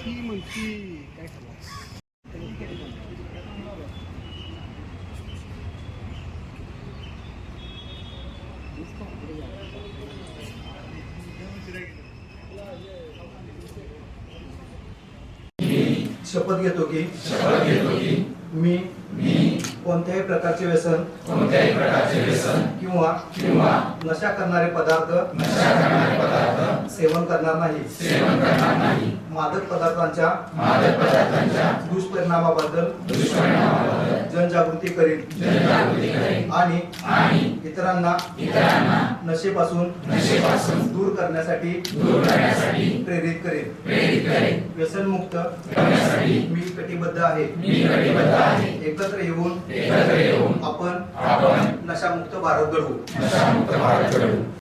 ती म्हणती काय शपथ घेतो की? शपथ घेतो की? मी कोणत्याही प्रकारचे व्यसन कोणत्याही प्रकारचे व्यसन किंवा किंवा नशा करणारे पदार्थ नशा करणारे पदार्थ सेवन करणार नाही. सेवन करणार नाही. मादक पदार्थांच्या मादक पदार्थांच्या दुष्परिणामाबद्दल दुष्परिणामाबद्दल जनजागृती करीन. जनजागृती करेन. आणि आणि इतरांना इतरांना नशेपासून नशेपासून दूर करण्यासाठी दूर करण्यासाठी प्रेरित करेन. प्रेरित करेन. व्यसनमुक्त करण्यासाठी मी कटिबद्ध आहे. मी कटिबद्ध आहे. एकत्र येऊन एकत्र येऊन आपण आपण नशामुक्त भारत घडवू. नशामुक्त भारत घडवू.